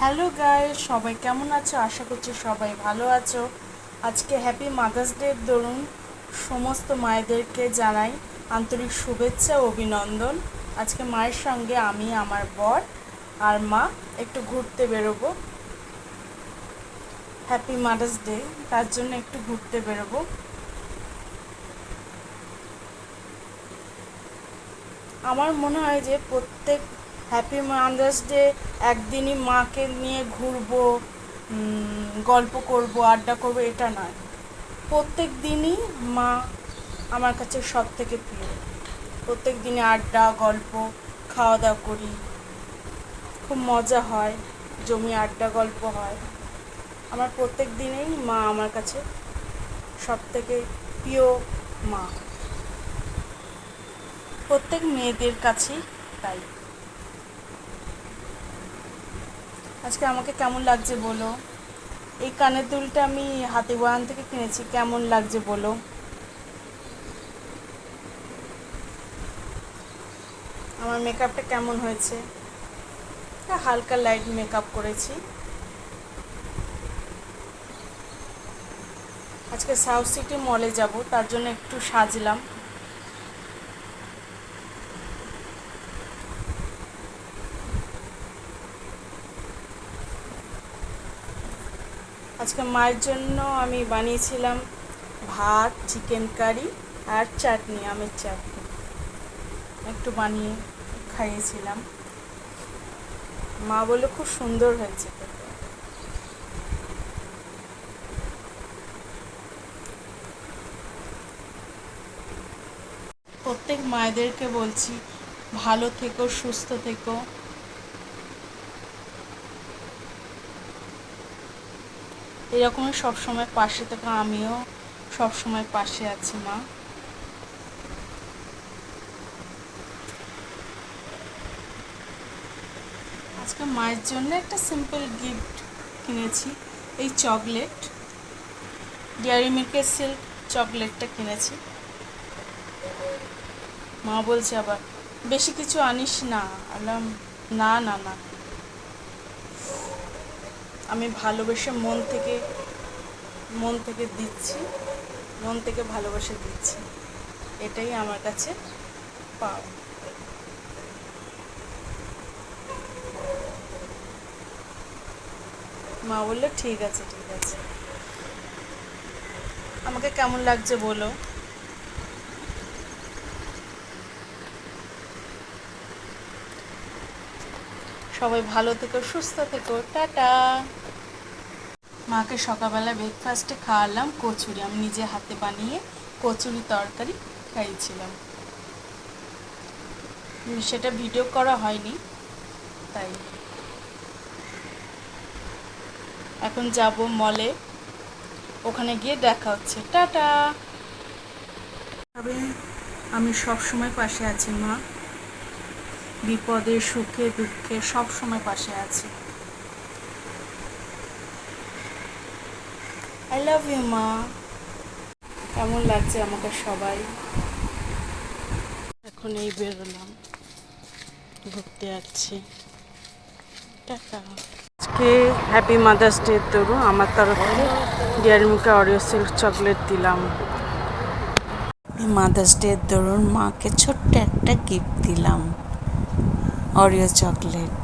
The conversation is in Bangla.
হ্যালো গাইস, সবাই কেমন আছো? আশা করছি সবাই ভালো আছো। আজকে হ্যাপি মাদার্স ডে দরুন সমস্ত মায়েদেরকে জানাই আন্তরিক শুভেচ্ছা অভিনন্দন। আজকে মায়ের সঙ্গে আমি, আমার বর আর মা একটু ঘুরতে বেরোবো। হ্যাপি মাদার্স ডে তার জন্য একটু ঘুরতে বেরোবো। আমার মনে হয় যে প্রত্যেক হ্যাপি মাদার্স ডে একদিনই মাকে নিয়ে ঘুরবো গল্প করব, আড্ডা করব, এটা নয়। প্রত্যেক দিনই মা আমার কাছে সব থেকে প্রিয়। প্রত্যেক দিনে আড্ডা, গল্প খাওয়া দাওয়া করি। খুব মজা হয়, জমি আড্ডা, গল্প হয়। আমার প্রত্যেক দিনেই মা আমার কাছে সব থেকে প্রিয় মা। প্রত্যেক মেয়েদের কাছেই তাই। আজকে আমাকে কেমন লাগছে বলো? এই কানের দুলটা আমি হাতি বাগান থেকে কিনেছি কেমন লাগছে বলো? আমার মেকআপটা কেমন হয়েছে? হ্যাঁ, হালকা লাইট মেকআপ করেছি। আজকে সাউথ সিটি মলে যাব তার জন্য একটু সাজলাম। আজকে মায়ের জন্য আমি বানিয়েছিলাম ভাত চিকেন কারি আর চাটনি, আমের চাটনি। একটু বানিয়ে খাইয়েছিলাম। মা বলে খুব সুন্দর হয়েছে। প্রত্যেক মায়েদেরকে বলছি, ভালো থেকো, সুস্থ থেকো। এরকমই সবসময় পাশে থেকো আমিও সবসময় পাশে আছি, মা। আজকে মায়ের জন্য একটা সিম্পল গিফট কিনেছি, এই চকলেট ডেয়ারি মিল্কের সিল্ক চকলেটটা কিনেছি। মা বলছে, আবার বেশি কিছু আনিস না? আলাম, না না না। আমি ভালোবেসে মন থেকে মন থেকে দিচ্ছি, মন থেকে ভালোবেসে দিচ্ছি। এটাই আমার কাছে পাওয়া। মা বলল, ঠিক আছে ঠিক আছে। আমাকে কেমন লাগছে বলো? সবাই ভালো থেকো, সুস্থ থেকো, টাটা। মাকে সকালবেলা ব্রেকফাস্টে খাওয়ালাম, কচুরি। আমি নিজে হাতে বানিয়ে কচুরি তরকারি খাইয়েছিলাম সেটা ভিডিও করা হয়নি, তাই। এখন যাব মলে ওখানে গিয়ে দেখা হচ্ছে। টাটা। আমি সব সময় পাশে আছি, মা। বিপদে, সুখে, দুঃখে সব সময় পাশে আছি। আই লাভ ইউ মা। কেমন লাগছে আমাকে সবাই? এখন এই বেরোলাম। ঘুরতে যাচ্ছি টাটা। আজকে হ্যাপি মাদার্স ডে তরু আমার তরফ থেকে ডিয়ারি মুখে অরিও সিল্ক চকলেট দিলাম মাদার্স ডে দরুন মাকে ছোট্ট একটা গিফট দিলাম। Oreo chocolate